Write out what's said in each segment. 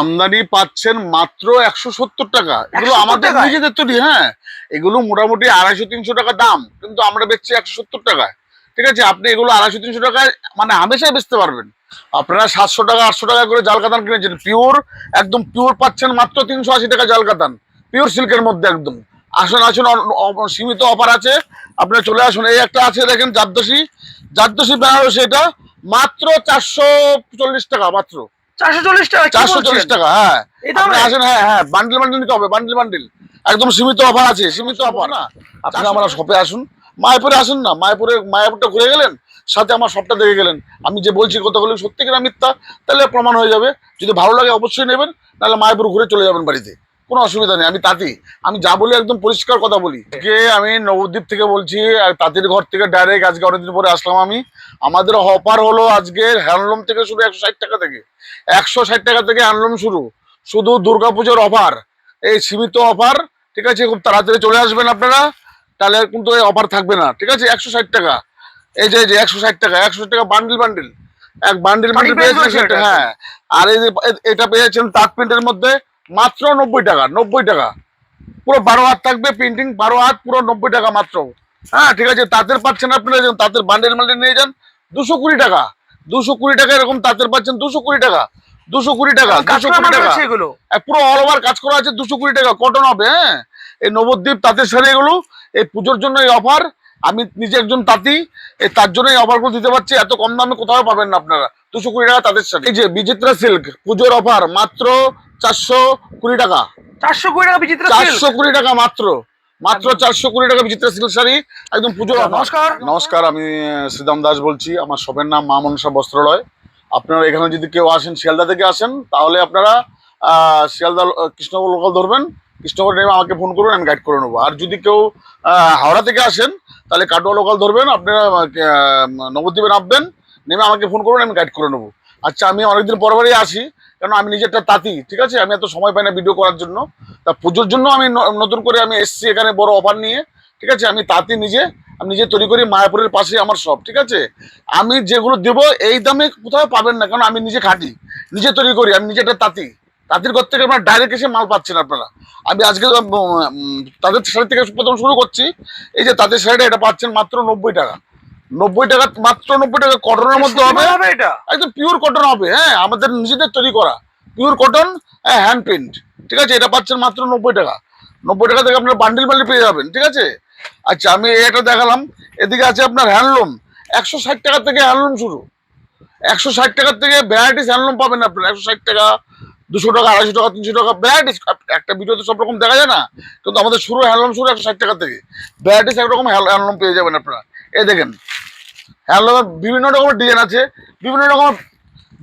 আমদানি পাচ্ছেন মাত্র একশো সত্তর টাকা। এগুলো আমাদের? নিজেদের তৈরি হ্যাঁ। এগুলো মোটামুটি আড়াইশো তিনশো টাকা দাম কিন্তু আমরা বেচছি একশো সত্তর টাকায়। ঠিক আছে? আপনি এগুলো আড়াইশো তিনশো টাকায় মানে হামেশাই বেচতে পারবেন। আপনারা সাতশো টাকা আটশো টাকা করে জাল কাতান কিনেছেন। পিওর একদম পিওর পাচ্ছেন মাত্র তিনশো আশি টাকা জাল কাতান পিওর সিল্কের মধ্যে একদম। আসুন আসুন সীমিত অফার আছে। আপনারা চলে আসুন। এই একটা আছে দেখেন জাদ্দসী জাদ্দসী বেনারসি এটা মাত্র চারশো চল্লিশ টাকা মাত্র। চারশো চল্লিশ টাকা চারশো চল্লিশ টাকা হ্যাঁ। আপনি আসেন হ্যাঁ হ্যাঁ বান্ডিল বান্ডিল নিতে হবে বান্ডিল বান্ডিল একদম সীমিত অফার আছে সীমিত অফার না। আপনি আমার শপে আসুন। মায়াপুরে আসুন না মায়াপুরে মায়াপুরটা ঘুরে গেলেন সাথে আমার শপটা দেখে গেলেন। আমি যে বলছি কতগুলো সত্যি কিনা মিথ্যা তাহলে প্রমাণ হয়ে যাবে। যদি ভালো লাগে অবশ্যই নেবেন নাহলে মায়াপুর ঘুরে চলে যাবেন বাড়িতে। কোনো অসুবিধা নেই আমি তাঁতি। আমি যা বলি একদম পরিষ্কার কথা বলি। আজকে আমি নবদ্বীপ থেকে বলছি আর তাঁতির ঘর থেকে ডাইরেক্ট আজকে অনেকদিন পরে আসলাম আমি। আমাদের অফার হলো আজকে হ্যান্ডলুম থেকে শুরু একশো ষাট টাকা থেকে। একশো ষাট টাকা থেকে হ্যান্ডলুম শুরু। শুধু দুর্গাপুজোর অফার এই সীমিত অফার ঠিক আছে? খুব তাড়াতাড়ি চলে আসবেন আপনারা। তাহলে কিন্তু এই অফার থাকবে না ঠিক আছে? একশো ষাট টাকা। এই যে একশো ষাট টাকা একশো ষাট টাকা বান্ডিল বান্ডিল এক বান্ডিল বান্ডিল পেয়েছেন হ্যাঁ। আর এই যে এটা পেয়েছেন তাঁত প্রিন্টের মধ্যে মাত্র নব্বই টাকা নব্বই টাকা। পুরো বারো হাত থাকবে প্রিন্টিং বারো হাত পুরো নব্বই টাকা মাত্র। হ্যাঁ ঠিক আছে তাঁতের পাচ্ছেন আপনারা যেমন তাঁতের বান্ডেল বান্ডেল নিয়ে যান দুশো কুড়ি টাকা। দুশো কুড়ি টাকা এরকম তাঁতের পাচ্ছেন দুশো কুড়ি টাকা। দুশো কুড়ি টাকা দুশো কুড়ি টাকা। পুরো অল ওভার কাজ করা আছে দুশো কুড়ি টাকা কটন হবে হ্যাঁ। এই নবদ্বীপ তাঁতের শাড়ি এগুলো এই পুজোর জন্য এই অফার আমি নিজে একজন তাঁতি এই তার জন্য এই অফারগুলো দিতে পারছি এত কম দামে কোথাও পাবেন না আপনারা। দুশো কুড়ি টাকা তাঁতের শাড়ি। এই যে বিচিত্রা সিল্ক পুজোর অফার মাত্র চারশো কুড়ি টাকা। চারশো কুড়ি টাকা বিচিত্র চারশো কুড়ি টাকা মাত্র। মাত্র চারশো কুড়ি টাকা বিচিত্রা সিল্ক শাড়ি। একদম offer। নমস্কার। নমস্কার। আমি শ্রীদাম দাস বলছি। আমার শপের নাম মা মনসা বস্ত্রালয়। আপনারা এখানে যদি কেউ আসেন শিয়ালদা থেকে আসেন তাহলে আপনারা শিয়ালদা কৃষ্ণনগর লোকাল ধরবেন। কৃষ্ণনগর নেমে আমাকে ফোন করুন আমি গাইড করে নেব। আর যদি কেউ হাওড়া থেকে আসেন তাহলে কাটোয়া লোকাল ধরবেন। আপনারা নবদ্বীপে নামবেন। নেমে আমাকে ফোন করুন আমি গাইড করে নেব। আচ্ছা আমি অনেকদিন পর পরই আসি। কারণ আমি নিজে একটা তাঁতি, ঠিক আছে? আমি এত সময় পাই না ভিডিও করার জন্য। তা পুজোর জন্য আমি নতুন করে আমি এসছি এখানে বড় অফার নিয়ে, ঠিক আছে? আমি তাঁতি নিজে, আমি নিজে তৈরি করি মায়াপুরের পাশে আমার সব ঠিক আছে? আমি যেগুলো দেবো এই দামে কোথাও পাবেন না, কারণ আমি নিজে খাটি, নিজে তৈরি করি, আমি নিজে একটা তাঁতি। তাঁতির ঘর থেকে আপনার ডাইরেক্ট এসে মাল পাচ্ছেন আপনারা। আমি আজকে তাদের শাড়ি থেকে প্রথম শুরু করছি, এই যে তাদের শাড়িটা এটা পাচ্ছেন মাত্র নব্বই টাকা। নব্বই টাকা মাত্র নব্বই টাকা কটনের মধ্যে হবে। একদম পিওর কটন হবে হ্যাঁ আমাদের নিজেদের তৈরি করা। পিওর কটন হ্যাঁ হ্যান্ড প্রিন্ট ঠিক আছে? এটা পাচ্ছেন মাত্র নব্বই টাকা। নব্বই টাকা থেকে আপনার বান্ডিল বান্ডিল পেয়ে যাবেন ঠিক আছে? আচ্ছা আমি এটা দেখালাম। এদিকে আছে আপনার হ্যান্ডলুম একশো ষাট টাকা থেকে হ্যান্ডলুম শুরু। একশো ষাট টাকার থেকে ভ্যারাইটিস হ্যান্ডলুম পাবেন আপনার। একশো ষাট টাকা দুশো টাকা আড়াইশো টাকা তিনশো টাকা ভ্যারাইটিস একটা ভিডিওতে সব রকম দেখা যায় না কিন্তু আমাদের শুরু হ্যান্ডলুম শুরু একশো ষাট টাকা থেকে। ভ্যারাইটিস একরকম হ্যান্ডলুম পেয়ে যাবেন আপনারা। এই দেখেন। হ্যান্ডলুমের বিভিন্ন রকমের ডিজাইন আছে, বিভিন্ন রকম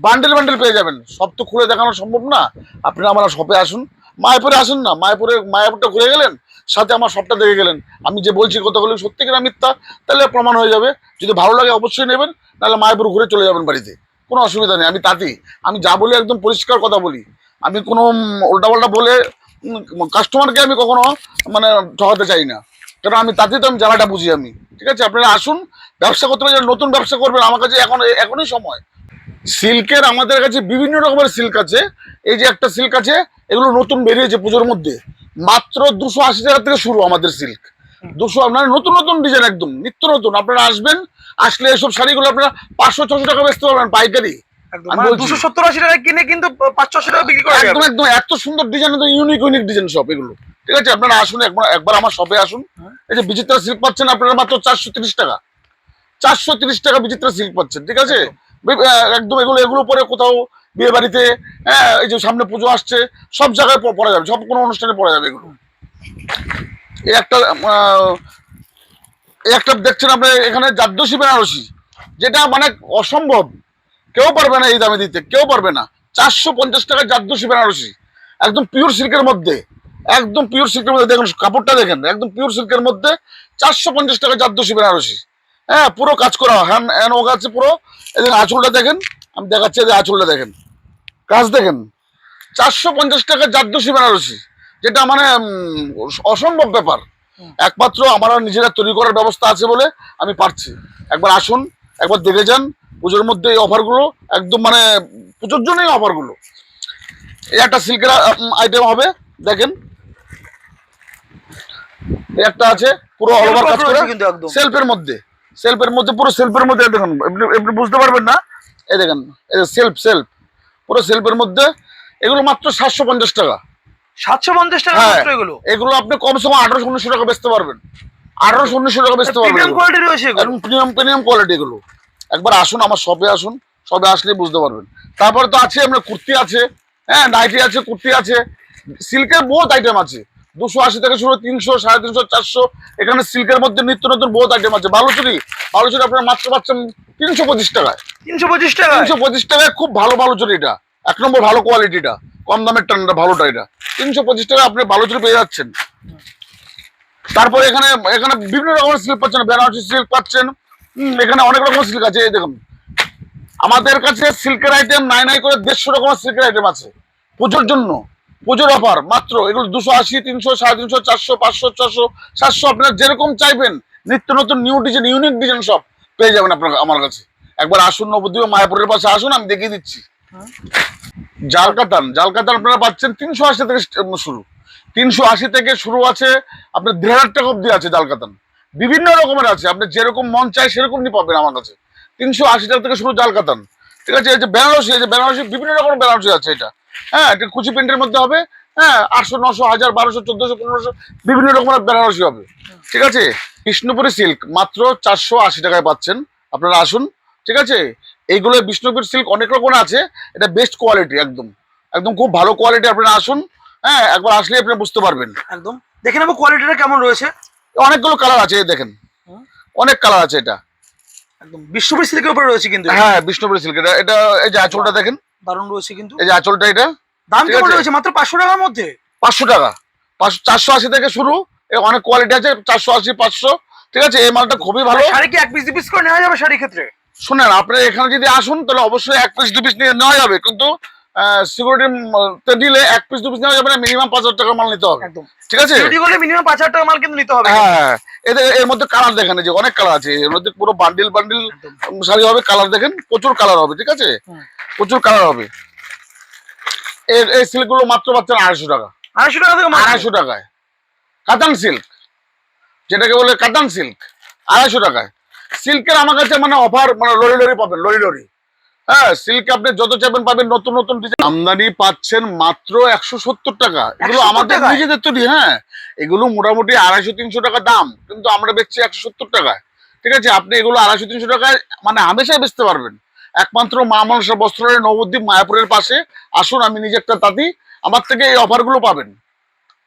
বান্ডেল বান্ডেল পেয়ে যাবেন। সব তো খুলে দেখানো সম্ভব না। আপনারা আমার শপে আসুন। মায়াপুরে আসুন না। মায়াপুরে, মায়াপুরটা ঘুরে গেলেন, সাথে আমার শপটা দেখে গেলেন। আমি যে বলছি কথাগুলো সত্যি কিনা মিথ্যা, তাহলে প্রমাণ হয়ে যাবে। যদি ভালো লাগে অবশ্যই নেবেন, নাহলে মায়াপুর ঘুরে চলে যাবেন বাড়িতে। কোনো অসুবিধা নেই, আমি তাঁতি। আমি যা বলি একদম পরিষ্কার কথা বলি। আমি কোনো উল্টাপাল্টা বলে কাস্টমারকে আমি কখনো মানে ঠকাতে চাই না। কারণ আমি তাতে তো আমি জ্বালাটা বুঝি আমি। ঠিক আছে? আপনারা আসুন ব্যবসা করতে পারলে নতুন ব্যবসা করবেন আমার কাছে এখন এখনই সময়। সিল্কের আমাদের কাছে বিভিন্ন রকমের সিল্ক আছে। এই যে একটা সিল্ক আছে এগুলো নতুন বেরিয়েছে পুজোর মধ্যে। মাত্র দুশো আশি টাকা থেকে শুরু আমাদের সিল্ক। দুশো আপনার নতুন নতুন ডিজাইন একদম নিত্য নতুন। আপনারা আসবেন আসলে এসব শাড়িগুলো আপনারা পাঁচশো ছশো টাকা বেচতে পারবেন পাইকারি। মানে। দুশো সত্তর আশি টাকা কিনে কিন্তু পাঁচশো আশি টাকা বিক্রি করা একদম একদম এত সুন্দর ডিজাইন ইউনিক ইউনিক ডিজাইন সব এগুলো। ঠিক আছে? আপনারা আসুন একবার একবার আমার শপে আসুন। এই যে বিচিত্রা সিল্ক পাচ্ছেন আপনারা মাত্র চারশো তিরিশ টাকা। চারশো তিরিশ টাকা বিচিত্রা সিল্ক পাচ্ছেন ঠিক আছে? একদম। এগুলো এগুলো পরে কোথাও বিয়ে বাড়িতে হ্যাঁ এই যে সামনে পুজো আসছে সব জায়গায় প- পরা যাবে সব কোনো অনুষ্ঠানে পরা যাবে এগুলো। এই একটা এই একটা দেখছেন আপনি এখানে জাদ্দসী বেনারসি যেটা মানে অসম্ভব। কেউ পারবে না এই দামে দিতে কেউ পারবে না। চারশো পঞ্চাশ টাকা জাদ্দসী বেনারসি একদম পিওর সিল্কের মধ্যে। একদম পিওর সিল্কের মধ্যে দেখুন কাপড়টা দেখেন একদম পিওর সিল্কের মধ্যে চারশো পঞ্চাশ টাকা জাদ্দসী বেনারসি। হ্যাঁ পুরো কাজ করা হ্যান্ড হ্যান্ড ও আছে পুরো। এদের আঁচলটা দেখেন আমি দেখাচ্ছি এদের আঁচলটা দেখেন। কাজ দেখেন চারশো পঞ্চাশ টাকা জাদ্দসী বেনারসি যেটা মানে অসম্ভব ব্যাপার। একমাত্র আমার নিজেরা তৈরি করার ব্যবস্থা আছে বলে আমি পারছি। একবার আসুন একবার দেখে যান পুজোর মধ্যে এই অফারগুলো একদম মানে পুজোর জন্যই অফারগুলো। এই একটা সিল্কের আইটেম হবে দেখেন। একটা আছে পুরো অল ওভার কাজ করে কিন্তু একদম। সেলফের মধ্যে সেলফের মধ্যে পুরো সেলফের মধ্যে দেখুন আপনি বুঝতে পারবেন না? এই দেখেন সেলফ সেলফ পুরো সেলফের মধ্যে এগুলো মাত্র সাতশো পঞ্চাশ টাকা। সাতশো পঞ্চাশ টাকা হ্যাঁ মাত্র এগুলো? এগুলো আপনি কম আঠারোশো উনিশশো টাকা বেচতে পারবেন। আঠারোশো উনিশশো টাকা বেচতে পারবেন কোয়ালিটি রয়েছে প্রিমিয়াম প্রিমিয়াম কোয়ালিটি এগুলো। একবার আসুন আমার শপে আসুন শপে আসলে বুঝতে পারবেন। তারপরে তো আছে আমরা কুর্তি আছে হ্যাঁ নাইটি আছে কুর্তি আছে সিল্কের বহুত আইটেম আছে। দুশো আশি থেকে শুরু তিনশো সাড়ে তিনশো চারশো। এখানে সিল্কের মধ্যে নিত্য নতুন বহুত আইটেম আছে। বালুচুরি বালুচুরি আপনারা মাত্র পাচ্ছেন তিনশো পঁচিশ টাকায়। তিনশো পঁচিশ টাকা তিনশো পঁচিশ টাকায় খুব ভালো বালুচুরি এটা। এক নম্বর ভালো কোয়ালিটিটা। কম দামের টানটা ভালোটা এটা। তিনশো পঁচিশ টাকায় আপনি বালুচুরি পেয়ে যাচ্ছেন। তারপরে এখানে এখানে বিভিন্ন রকমের সিল্ক পাচ্ছেন। বেনারসি সিল্ক পাচ্ছেন। হুম, এখানে অনেক রকমের সিল্ক আছে এই দেখুন। আমাদের কাছে সিল্কের আইটেম নাই নাই করে দেড়শো রকমের সিল্কের আইটেম আছে। পুজোর জন্য। পুজোর অফার মাত্র এগুলো দুশো আশি, তিনশো, সাড়ে তিনশো, চারশো, পাঁচশো, ছশো, সাতশো, আপনার যেরকম চাইবেন, নিত্য নতুন নিউ ডিজাইন ইউনিক ডিজাইন সব পেয়ে যাবেন আপনার আমার কাছে। একবার আসুন নবদ্বীপ, মায়াপুরের পাশে আসুন, আমি দেখিয়ে দিচ্ছি। জাল কাতান জাল কাতান আপনারা পাচ্ছেন তিনশো আশি থেকে শুরু। তিনশো আশি থেকে শুরু আছে, আপনার দেড় হাজার টাকা অব্দি আছে জাল কাতান বিভিন্ন রকমের আছে, আপনি যেরকম মন চায় সেরকম নিয়ে পাবেন আমার কাছে। তিনশো আশি টাকা থেকে শুরু জাল কাতান ঠিক আছে, এই যে বেনারসি, এই যে বেনারসি, বিভিন্ন রকমের বেনারসি আছে এটা। হ্যাঁ এটা কুচি প্রিন্টের মধ্যে হবে হ্যাঁ আটশো নশো হাজার বারোশো চোদ্দশো পনেরোশো বিভিন্ন রকমের বেনারসি হবে। ঠিক আছে? বিষ্ণুপুরি সিল্ক মাত্র চারশো আশি টাকায় পাচ্ছেন। আপনারা আসুন ঠিক আছে? এইগুলো বিষ্ণুপুর সিল্ক অনেক রকমের আছে এটা বেস্ট কোয়ালিটি একদম। একদম খুব ভালো কোয়ালিটি আপনারা আসুন হ্যাঁ একবার আসলে আপনি বুঝতে পারবেন। একদম। দেখে নেব কোয়ালিটিটা কেমন রয়েছে। অনেকগুলো কালার আছে দেখেন। অনেক কালার আছে এটা। একদম। বিশ্ববির সিল্কের উপরে রয়েছে কিন্তু। হ্যাঁ বিষ্ণুপুরি সিল্ক এটা এটা এই যে আঁচলটা দেখেন। দারুণ রয়েছে কিন্তু। এই যে আঁচলটা এটা? দাম কেমন রয়েছে? মাত্র পাঁচশো টাকার মধ্যে? পাঁচশো টাকা। পাঁচশো চারশো আশি থেকে শুরু। এ অনেক কোয়ালিটি আছে চারশো আশি পাঁচশো। ঠিক আছে এই মালটা খুবই ভালো। শাড়ি কি এক পিস দু পিস করে নেওয়া যাবে শাড়ির ক্ষেত্রে? শুনেন আপনি এখানে যদি আসুন তাহলে অবশ্যই এক পিস দু পিস নিয়ে নেওয়া যাবে। কিন্তু সিকিউরিটি দিলে এক পিস দু পিস নেওয়া যাবে না মিনিমাম পাঁচ হাজার টাকা মাল নিতে হবে। একদম। ঠিক আছে? ডিউটি করলে মিনিমাম পাঁচ হাজার টাকা মাল কিন্তু নিতে হবে। হ্যাঁ এদের এর মধ্যে কালার দেখেন এই যে অনেক কালার আছে। এর মধ্যে পুরো বান্ডিল বান্ডিল শাড়ি হবে কালার দেখেন প্রচুর কালার হবে ঠিক আছে। প্রচুর কালার হবে। এর এই সিল্কগুলো মাত্র পাচ্ছেন আড়াইশো টাকা। আড়াইশো টাকা থেকে আড়াইশো টাকায়। কাতান সিল্ক যেটাকে বলে কাতান সিল্ক আড়াইশো টাকায়। সিল্কের আমার কাছে মানে অফার মানে লরি লরি পাবেন লরি লরি। হ্যাঁ সিল্ক আপনি যত চাইবেন পাবেন নতুন নতুন ডিজাইন আমদানি পাচ্ছেন মাত্র একশো সত্তর টাকা। এগুলো আমাদের? নিজেদের তৈরি হ্যাঁ। এগুলো মোটামুটি আড়াইশো তিনশো টাকা দাম। কিন্তু আমরা বেচছি একশো সত্তর টাকায়। ঠিক আছে? আপনি এগুলো আড়াইশো তিনশো টাকায় মানে হামেশাই বেচতে পারবেন। একমাত্র মা মনসা বস্ত্রালয় নবদ্বীপ মায়াপুরের পাশে। আসুন, আমি নিজে একটা তাঁতি আমার থেকে এই অফারগুলো পাবেন।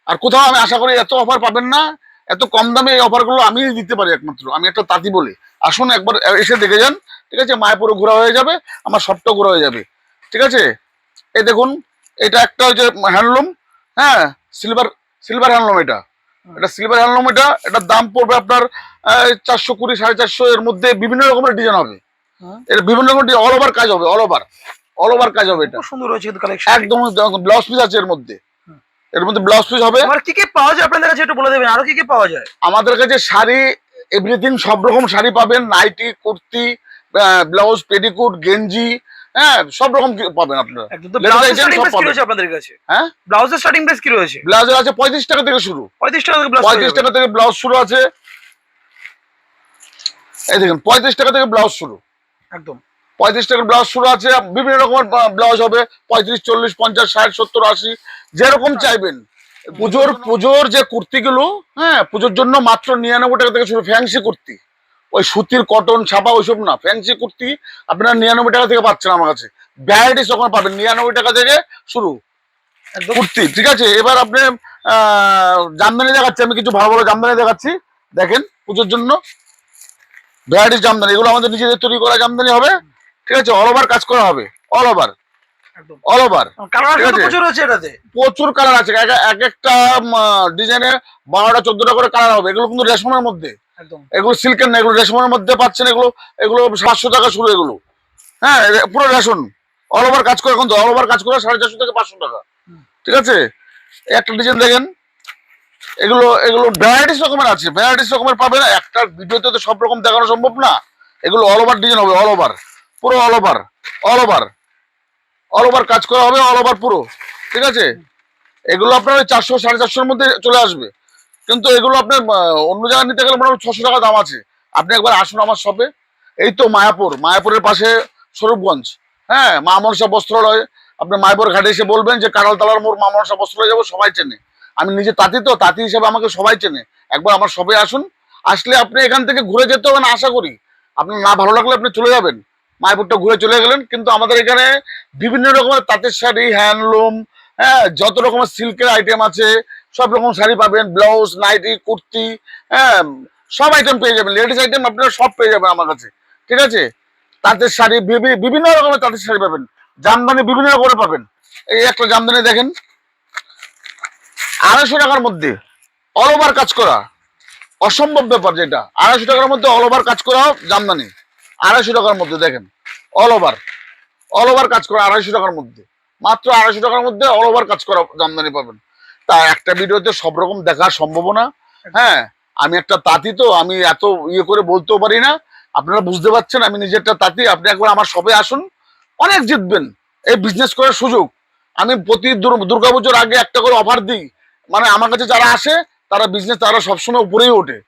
আর কোথাও আমি আশা করি এত অফার পাবেন না, এত কম দামে এই অফারগুলো আমি দিতে পারি একমাত্র। আমি একটা তাঁতি বলি। আসুন, একবার এসে দেখে যান। ঠিক আছে? মায়াপুরে ঘোরা হয়ে যাবে, আমার সবটা ঘোরা হয়ে যাবে। ঠিক আছে? এই দেখুন, এটা একটা হচ্ছে হ্যান্ডলুম। হ্যাঁ সিলভার সিলভার হ্যান্ডলুম এটা। এটা সিলভার হ্যান্ডলুম এটা। এটার দাম পড়বে আপনার চারশো কুড়ি, সাড়ে চারশো এর মধ্যে বিভিন্ন রকমের ডিজাইন হবে। হুম। এর বিভিন্ন রকমের অল ওভার কাজ হবে অল ওভার অল ওভার কাজ হবে এটা। সুন্দর রয়েছে কিন্তু কালেকশন একদম ব্লাউজ পিস আছে এর মধ্যে। এর মধ্যে ব্লাউজ পিস হবে। আমার কি কি পাওয়া যায়? আপনাদের কাছে একটু বলে দেবেন আরও কি কি পাওয়া যায়? আমাদের কাছে শাড়ি এভরিথিং সব রকম শাড়ি পাবেন। নাইটি কুর্তি ব্লাউজ পেডিকুট গেঞ্জি হ্যাঁ সব রকম পাবেন আপনারা। একদম। তো Ladies ব্লাউজের item স্টার্টিং প্রাইস কি রয়েছে আপনাদের কাছে? হ্যাঁ? ব্লাউজের স্টার্টিং প্রাইস কি রয়েছে? ব্লাউজের আছে পঁয়ত্রিশ টাকা থেকে শুরু। পঁয়ত্রিশ টাকা থেকে ব্লাউজ পঁয়ত্রিশ টাকা থেকে ব্লাউজ শুরু আছে। এই দেখুন পঁয়ত্রিশ টাকা থেকে ব্লাউজ শুরু। একদম। পঁয়ত্রিশ টাকার ব্লাউজ শুরু আছে বিভিন্ন রকমের ব্লাউজ হবে পঁয়ত্রিশ চল্লিশ পঞ্চাশ ষাট সত্তর আশি যেরকম চাইবেন। পুজোর পুজোর যে কুর্তিগুলো হ্যাঁ পুজোর জন্য মাত্র নিরানব্বই টাকা থেকে শুরু ফ্যান্সি কুর্তি। ওই সুতির কটন ছাপা ওইসব না ফ্যান্সি কুর্তি আপনারা নিরানব্বই টাকা থেকে পাচ্ছেন আমার কাছে। ভ্যারাইটিস ওখানে পাবেন নিরানব্বই টাকা থেকে শুরু। কুর্তি ঠিক আছে? এবার আপনি আহ, জামদানি দেখাচ্ছি আমি কিছু ভালো ভালো জামদানি দেখাচ্ছি। দেখেন পুজোর জন্য। ভ্যারাইটিস জামদানি এগুলো আমাদের নিজেদের তৈরি করা জামদানি হবে। ঠিক আছে? অল ওভার কাজ করা হবে। অল ওভার অল ওভার আছে। প্রচুর এটাতে? প্রচুর কালার আছে। এক এক একটা ডিজাইনে বারোটা চোদ্দটা করে কালার হবে। এগুলো কিন্তু রেশমের মধ্যে। এগুলো সিল্কের না এগুলো রেশমের মধ্যে পাচ্ছেন এগুলো। এগুলো সাতশো টাকা শুরু এগুলো। হ্যাঁ পুরো রেশন অল ওভার কাজ করে কিন্তু অল ওভার কাজ করে সাড়ে চারশো থেকে পাঁচশো টাকা। ঠিক আছে? একটা ডিজাইন দেখেন। এগুলো এগুলো ভ্যারাইটিস রকমের আছে। ভ্যারাইটিস রকমের পাবেন একটা ভিডিওতে তো সব রকম দেখানো সম্ভব না। এগুলো অল ওভার ডিজাইন হবে অল ওভার পুরো all over all over all over কাজ করা হবে অল ওভার পুরো। ঠিক আছে? এগুলো আপনার ওই চারশো, সাড়ে চারশোর মধ্যে চলে আসবে। কিন্তু এগুলো আপনার অন্য জায়গায় নিতে গেলে মোটামুটি ছশো টাকা দাম আছে। আপনি একবার আসুন আমার শপে এই তো মায়াপুর, মায়াপুরের পাশে স্বরূপগঞ্জ। হ্যাঁ মা মনসা বস্ত্রালয়। আপনি মায়াপুর ঘাটে এসে বলবেন যে কাঁড়ালতলার মোড় মা মনসা বস্ত্রালয় যাব, সবাই চেনে। আমি নিজে তাঁতি তো, তাঁতি হিসেবে আমাকে সবাই চেনে। একবার আমার সবাই আসুন, আসলে আপনি এখান থেকে ঘুরে যেতে হবে না, আশা করি। আপনার না ভালো লাগলে আপনি চলে যাবেন। মায়াপুরটা ঘুরে চলে গেলেন, কিন্তু আমাদের এখানে বিভিন্ন রকমের তাঁতের শাড়ি, হ্যান্ডলুম হ্যাঁ যত রকমের সিল্কের আইটেম আছে, সব রকম শাড়ি পাবেন, ব্লাউজ, নাইটি, কুর্তি হ্যাঁ সব আইটেম পেয়ে যাবেন। লেডিস আইটেম আপনারা সব পেয়ে যাবেন আমার কাছে। ঠিক আছে? তাঁতের শাড়ি বিভিন্ন রকমের তাঁতের শাড়ি পাবেন। জামদানি বিভিন্ন রকমের পাবেন। এই একটা জামদানি দেখেন। আড়াইশো টাকার মধ্যে অল ওভার কাজ করা। অসম্ভব ব্যাপার যেটা। আড়াইশো টাকার মধ্যে অল ওভার কাজ করা জামদানি। আড়াইশো টাকার মধ্যে, দেখেন অল ওভার অল ওভার কাজ করা আড়াইশো টাকার মধ্যে। মাত্র আড়াইশো টাকার মধ্যে অল ওভার কাজ করা জামদানি পাবেন। তা একটা ভিডিওতে সব রকম দেখা সম্ভব না। হ্যাঁ আমি একটা তাঁতি তো, আমি এত ইয়ে করে বলতেও পারি না। আপনারা বুঝতে পারছেন, আমি নিজে একটা তাঁতি, আপনি একবার আমার সবে আসুন, অনেক জিতবেন। এই বিজনেস করার সুযোগ। আমি প্রতি দুর- দুর্গাপুজোর আগে একটা করে অফার দিই। মানে আমার কাছে যারা আসে তারা বিজনেস তারা সবসময় উপরেই ওঠে।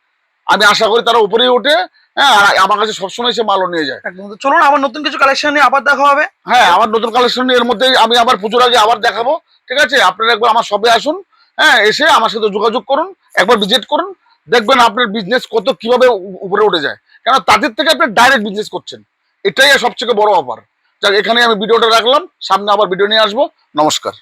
আমি আশা করি তারা উপরেই ওঠে হ্যাঁ আর আমার কাছে সবসময় সে মালও নিয়ে যায়। চলুন আবার নতুন কিছু কালেকশন নিয়ে আবার দেখা হবে। হ্যাঁ আমার নতুন কালেকশন এর মধ্যে আমি আবার পুজোর আগে আবার দেখাবো ঠিক আছে? আপনারা একবার আমার সবে আসুন হ্যাঁ এসে আমার সাথে যোগাযোগ করুন একবার ভিজিট করুন দেখবেন আপনার বিজনেস কত কীভাবে উপরে উঠে যায়। কেন তাদের থেকে আপনি ডাইরেক্ট বিজনেস করছেন। এটাই সবচেয়ে বড় অফার যাক এখানে আমি ভিডিওটা রাখলাম সামনে আবার ভিডিও নিয়ে আসব। নমস্কার।